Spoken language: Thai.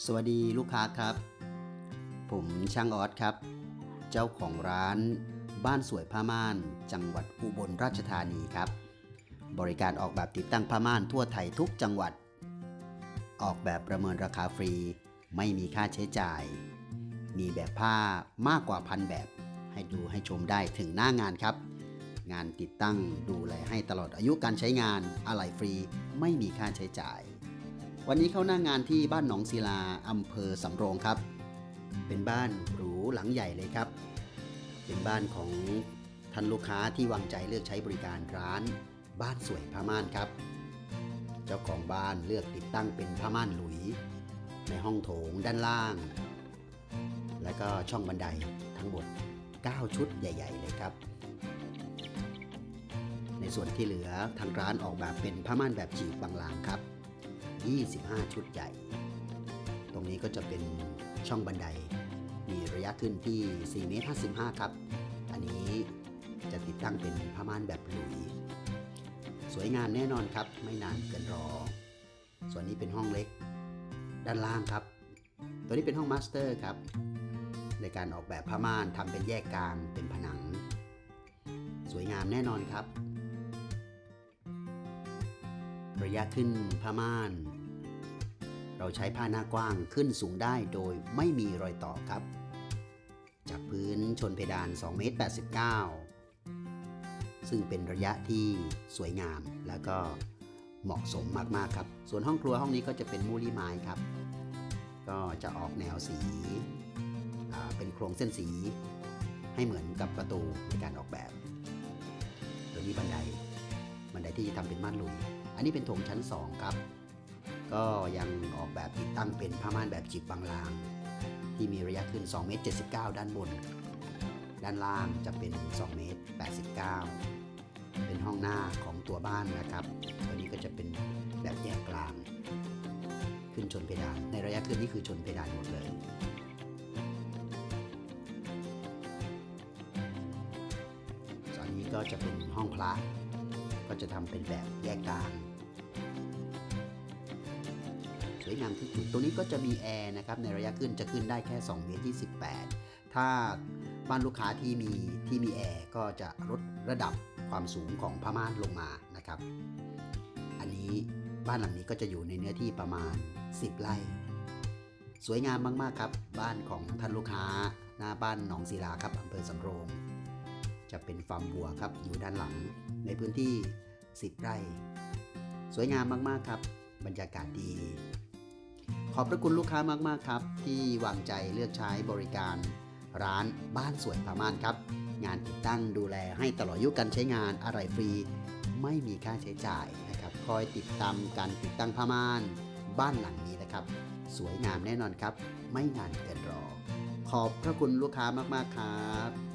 สวัสดีลูกค้าครับ ผมช่างออสครับ เจ้าของร้านบ้านสวยผ้าม่าน จังหวัดอุบลราชธานีครับ บริการออกแบบติดตั้งผ้าม่านทั่วไทยทุกจังหวัด ออกแบบประเมินราคาฟรี ไม่มีค่าใช้จ่าย มีแบบผ้ามากกว่าพันแบบ ให้ดูให้ชมได้ถึงหน้างานครับ งานติดตั้งดูแลให้ตลอดอายุการใช้งานอะไหล่ฟรี ไม่มีค่าใช้จ่าย วันนี้เข้าหน้างานที่บ้านหนองศิลาอำเภอสำโรงครับ เป็นบ้านหรูหลังใหญ่เลยครับ เป็นบ้านของท่านลูกค้าที่วางใจเลือกใช้บริการร้าน บ้านสวยผ้าม่านครับ เจ้าของบ้านเลือกติดตั้งเป็นผ้าม่านหลุย ในห้องโถงด้านล่าง และก็ช่องบันไดทั้งหมด 9 ชุดใหญ่ ๆ เลยครับ ในส่วนที่เหลือทางร้านออกแบบเป็นผ้าม่านแบบจีบบางลางครับ 25 ชุดใหญ่ ตรงนี้ก็จะเป็นช่องบันได มีระยะขึ้นที่ 4 เมตร 55 ครับ อันนี้จะติดตั้งเป็นผ้าม่านแบบหลุย สวยงามแน่นอนครับ ไม่นานเกินรอ ส่วนนี้เป็นห้องเล็ก ด้านล่างครับ ตัวนี้เป็นห้องมาสเตอร์ครับ ในการออกแบบผ้าม่านทำเป็นแยกกลางเป็นผนัง สวยงามแน่นอนครับ ระยะขึ้นผ้าม่าน เราใช้ผ้าหน้ากว้างขึ้นสูงได้โดยไม่มีรอยต่อครับ จากพื้นชนเพดาน2เมตร89 ซึ่งเป็นระยะที่สวยงามแล้วก็เหมาะสมมากๆครับ ส่วนห้องครัวห้องนี้ก็จะเป็นมูลี่ไม้ครับ ก็จะออกแนวสีเป็นโครงเส้นสีให้เหมือนกับประตูในการออกแบ ที่จะทำเป็นม่านหลุย อันนี้เป็นโถงชั้น 2 ครับ ก็ยังออกแบบติดตั้งเป็นผ้าม่านแบบจีบบางลาง ที่มีระยะขึ้น2เมตร79 ด้านบน ด้านล่างจะเป็น2เมตร89 เป็นห้องหน้าของตัวบ้านนะครับตัวนี้ก็จะเป็นแบบแยกกลาง ขึ้นชนเพดาน ในระยะขึ้นนี่คือชนเพดานหมดเลยตอนนี้ก็จะเป็นห้องพระ ก็จะทำเป็นแบบแยกกลางสวยงามที่สุดตรงนี้ก็จะมีแอร์นะครับในระยะขึ้นจะขึ้นได้แค่2เมตรที่18ถ้าบ้านลูกค้าที่มีที่มีแอร์ก็จะลดระดับความสูงของผ้าม่านลงมานะครับ อันนี้บ้านหลังนี้ก็จะอยู่ในเนื้อที่ประมาณ 10 ไร่ สวยงามมาก ๆ ครับ บ้านของท่านลูกค้า หน้าบ้านหนองศิลาครับอำเภอสำโรง จะเป็นฟาร์มวัวครับ อยู่ด้านหลังในพื้นที่ 10 ไร่ สวยงามมากๆครับ บรรยากาศดี ขอบพระคุณลูกค้ามากๆครับ ที่วางใจเลือกใช้บริการ ร้านบ้านสวยผ้าม่านครับ งานติดตั้งดูแลให้ตลอดอายุการใช้งานอะไรฟรี ไม่มีค่าใช้จ่ายนะครับ คอยติดตามการติดตั้งผ้าม่านบ้านหลังนี้นะครับ สวยงามแน่นอนครับ ไม่นานเกินรอ ขอบพระคุณลูกค้ามากๆครับ